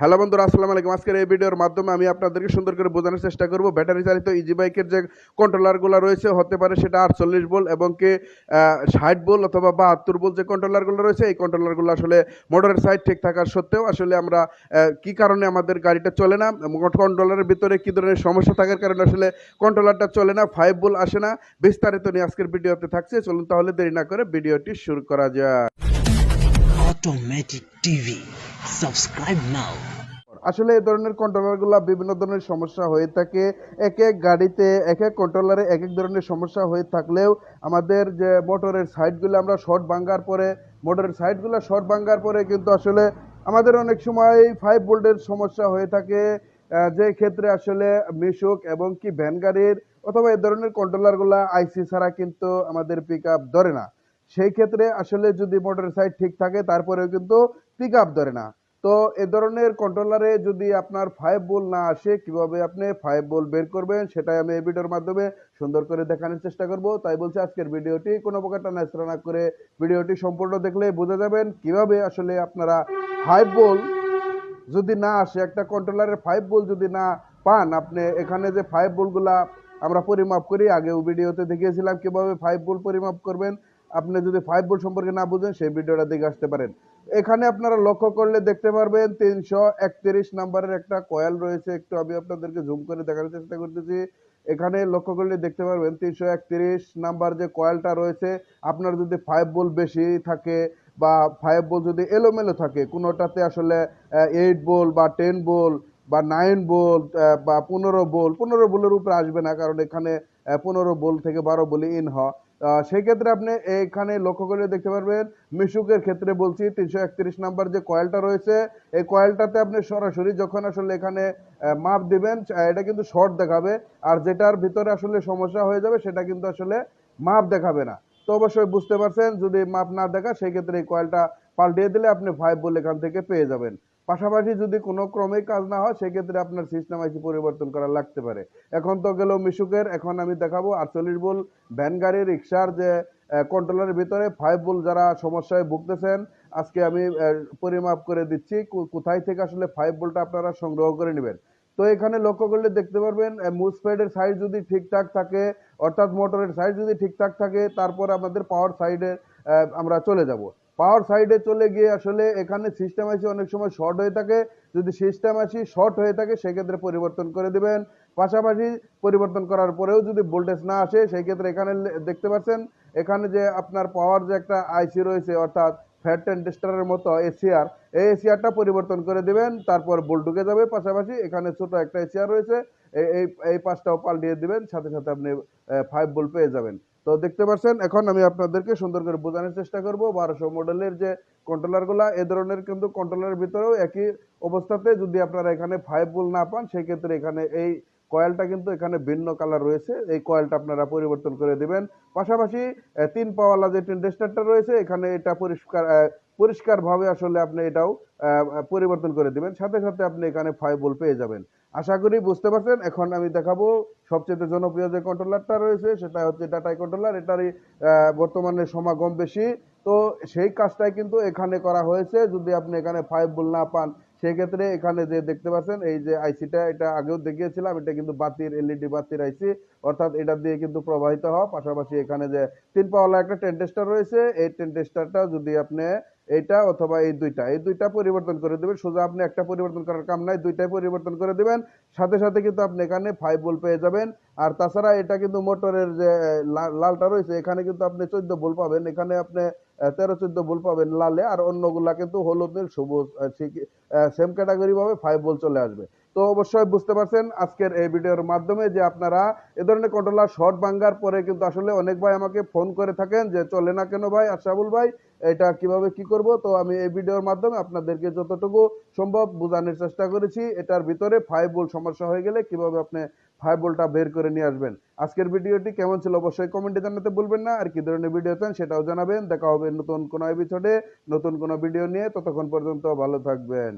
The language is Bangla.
হ্যালো বন্ধুরা, আসসালামু আলাইকুম। আজকের এই ভিডিওর মাধ্যমে আমি আপনাদেরকে সুন্দর করে বোঝানোর চেষ্টা করব। ব্যাটারি চালিত ইজি বাইকের যে কন্ট্রোলারগুলো রয়েছে, হতে পারে সেটা আটচল্লিশ বোল এবং কি ষাট বোল অথবা বাহাত্তর বোল যে কন্ট্রোলারগুলো রয়েছে, এই কন্ট্রোলারগুলো আসলে মোটরের সাইড ঠিক থাকার সত্ত্বেও আসলে আমরা কি কারণে আমাদের গাড়িটা চলে না কন্ট্রোলারের ভিতরে কী ধরনের সমস্যা থাকার কারণে আসলে কন্ট্রোলারটা চলে না ফাইভ বোল আসে না, বিস্তারিত নিয়ে আজকের ভিডিওতে থাকছে। চলুন তাহলে দেরি না করে ভিডিওটি শুরু করা যায় Automatic TV. Subscribe now. আসলে এই ধরনের কন্ট্রোলারগুলো বিভিন্ন ধরনের সমস্যা হয়ে থাকে এক এক গাড়িতে, এক এক কন্ট্রোলারে এক এক ধরনের সমস্যা হয়ে থাকলেও আমাদের যে মোটরের সাইডগুলো আমরা শর্ট ভাঙ্গার পরে মোটরের সাইডগুলো শর্ট ভাঙ্গার পরে কিন্তু আসলে আমাদের অনেক সময় ফাইভ ভোল্টের সমস্যা হয়ে থাকে যে ক্ষেত্রে আসলে মিশুক এবং কি ভ্যান গাড়ির অথবা এই ধরনের কন্ট্রোলারগুলো আইসি ছাড়া কিন্তু আমাদের পিক আপ ধরে না সেই ক্ষেত্রে আসলে যদি মোটরের সাইড ঠিক থাকে, তারপরেও কিন্তু পিক আপ ধরে না। তো এ ধরনের কন্ট্রোলারে যদি আপনার ফাইভ বল না আসে, কীভাবে আপনি ফাইভ বল বের করবেন, সেটাই আমি এই ভিডিওর মাধ্যমে সুন্দর করে দেখানোর চেষ্টা করব। তাই বলছি, আজকের ভিডিওটি কোনো প্রকার টানাস্ত্রা না করে ভিডিওটি সম্পূর্ণ দেখলে বোঝা যাবেন কীভাবে আসলে আপনারা ফাইভ বল যদি না আসে, একটা কন্ট্রোলারের ফাইভ বল যদি না পান, আপনি এখানে যে ফাইভ বলগুলা আমরা পরিমাপ করি, আগেও ভিডিওতে দেখিয়েছিলাম কীভাবে ফাইভ বল পরিমাপ করবেন আপনি যদি ফাইভ বল সম্পর্কে না বুঝেন, সেই ভিডিওটা দেখে আসতে পারেন। এখানে আপনারা লক্ষ্য করলে দেখতে পারবেন তিনশো একত্রিশ নাম্বারের একটা কয়েল রয়েছে। একটু আমি আপনাদেরকে জুম করে দেখার চেষ্টা করতেছি। এখানে লক্ষ্য করলে দেখতে পারবেন তিনশো একত্রিশ নাম্বার যে কয়েলটা রয়েছে, আপনার যদি ফাইভ বল বেশি থাকে বা ফাইভ বল যদি এলোমেলো থাকে, কোনোটাতে আসলে এইট বোল বা টেন বোল বা নাইন বোল বা পনেরো বোল পনেরো বোলের উপরে আসবে না, কারণ এখানে পনেরো বোল থেকে বারো বলে ইন হয় সেই ক্ষেত্রে আপনি এখানে লক্ষ্য করে দেখতে পারবেন, মিশুকের ক্ষেত্রে বলছি তিনশো একত্রিশ নাম্বার যে কয়েলটা রয়েছে, এই কয়েলটাতে আপনি সরাসরি যখন আসলে এখানে মাপ দিবেন এটা কিন্তু শর্ট দেখাবে, আর যেটার ভিতরে আসলে সমস্যা হয়ে যাবে সেটা কিন্তু আসলে মাপ দেখাবে না। তো অবশ্যই বুঝতে পারছেন, যদি মাপ না দেখা সেই ক্ষেত্রে এই কয়েলটা পাল্টিয়ে দিলে আপনি ফাইভ বল এখান থেকে পেয়ে যাবেন। পাশাপাশি যদি কোনো ক্রমে কাজ না হয়, সেক্ষেত্রে আপনার সিস্টেম আইসি পরিবর্তন করা লাগতে পারে। এখন তো গেল মিশুকের, এখন আমি দেখাবো আটচল্লিশ বল ভ্যান গাড়ি, রিক্সার যে কন্ট্রোলারের ভিতরে ফাইভ বল যারা সমস্যায় ভুগতেছেন, আজকে আমি পরিমাপ করে দিচ্ছি কোথায় থেকে আসলে ফাইভ বলটা আপনারা সংগ্রহ করে নেবেন। তো এখানে লক্ষ্য করলে দেখতে পারবেন মুসফেডের সাইজ যদি ঠিকঠাক থাকে, অর্থাৎ মোটরের সাইজ যদি ঠিকঠাক থাকে, তারপর আমাদের পাওয়ার সাইডে আমরা চলে যাব। পাওয়ার সাইডে চলে গিয়ে আসলে এখানে সিস্টেম আসি অনেক সময় শর্ট হয়ে থাকে। যদি সিস্টেম আসি শর্ট হয়ে থাকে, সেক্ষেত্রে পরিবর্তন করে দিবেন। পাশাপাশি পরিবর্তন করার পরেও যদি ভোল্টেজ না আসে সেই ক্ষেত্রে এখানে দেখতে পাচ্ছেন, এখানে যে আপনার পাওয়ার যে একটা আইসি রয়েছে, অর্থাৎ ফ্যাট টেস্টারের মতো এসিআর এই এসিআরটা পরিবর্তন করে দিবেন, তারপর বোল্ট ঢুকে যাবে। পাশাপাশি এখানে ছোট একটা এসিআর রয়েছে এই এই পাঁচটাও পাল্টিয়ে দিবেন, সাথে সাথে আপনি ফাইভ বোল্ট পেয়ে যাবেন। তো দেখতে পাচ্ছেন, এখন আমি আপনাদেরকে সুন্দর করে বোঝানোর চেষ্টা করব। বারোশো মডেলের যে কন্ট্রোলারগুলো এ ধরনের কিন্তু কন্ট্রোলারের ভিতরেও একই অবস্থাতে যদি আপনারা এখানে ফাইভ বোল না পান, সেক্ষেত্রে এখানে এই কয়েলটা কিন্তু এখানে ভিন্ন কালার রয়েছে। এই কয়েলটা আপনারা পরিবর্তন করে দিবেন। পাশাপাশি তিন পাওয়ালা যে টেন্ডেস্টারটা রয়েছে, এখানে এটা পরিষ্কার পরিষ্কারভাবে আসলে আপনি এটাও পরিবর্তন করে দিবেন। সাথে সাথে আপনি এখানে ফাইভ বোল পেয়ে যাবেন। আশা করি বুঝতে পারছেন। এখন আমি দেখাবো সবচেয়ে জনপ্রিয় যে কন্ট্রোলারটা রয়েছে, সেটা হচ্ছে টাটাই কন্ট্রোলার এটারই বর্তমানে সমাগম বেশি। তো সেই কাজটাই কিন্তু এখানে করা হয়েছে। যদি আপনি এখানে ফাইভ বল না পান সেক্ষেত্রে এখানে যে দেখতে পাচ্ছেন, এই যে আইসিটা এটা আগেও দেখিয়েছিলাম, এটা কিন্তু বাতির এলইডি বাতির আইসি অর্থাৎ এটা দিয়ে কিন্তু প্রবাহিত হওয়া। পাশাপাশি এখানে যে তিন পাওয়ালা একটা টেন্টেস্টার রয়েছে, এই টেন্টেস্টারটা যদি আপনি এইটা অথবা এই দুইটা এই দুইটা পরিবর্তন করে দেবেন, সোজা আপনি একটা পরিবর্তন করার কাম নাই, দুইটাই পরিবর্তন করে দেবেন। সাথে সাথে কিন্তু আপনি এখানে ফাইভ বল পেয়ে যাবেন। আর তাছাড়া এটা কিন্তু মোটরের যে লালটা রয়েছে, এখানে কিন্তু আপনি চোদ্দ বল পাবেন। এখানে আপনি তেরো চোদ্দ বল পাবেন লালে। আর অন্যগুলা কিন্তু হলুদের, সবুজ সেম ক্যাটাগরি ভাবে ফাইভ বল চলে আসবে। তো অবশ্যই বুঝতে পারছেন আজকের এই ভিডিওর মাধ্যমে যে আপনারা এ ধরনের কন্ট্রোলার শর্ট ভাঙ্গার পরে কিন্তু আসলে অনেক ভাই আমাকে ফোন করে থাকেন যে, চলে না কেন ভাই আশাবুল ভাই? এটা কীভাবে কি করব? তো আমি এই ভিডিওর মাধ্যমে আপনাদেরকে যতটুকু সম্ভব বোঝানোর চেষ্টা করেছি। এটার ভিতরে ফাইভ বল সমস্যা হয়ে গেলে কীভাবে আপনি ফাইভ বলটা বের করে নিয়ে আসবেন। আজকের ভিডিওটি কেমন ছিল অবশ্যই কমেন্টে জানাতে ভুলবেন না। আর কি ধরনের ভিডিও চান সেটাও জানাবেন। দেখা হবে নতুন কোনো এপিসোডে নতুন কোনো ভিডিও নিয়ে। ততক্ষণ পর্যন্ত ভালো থাকবেন।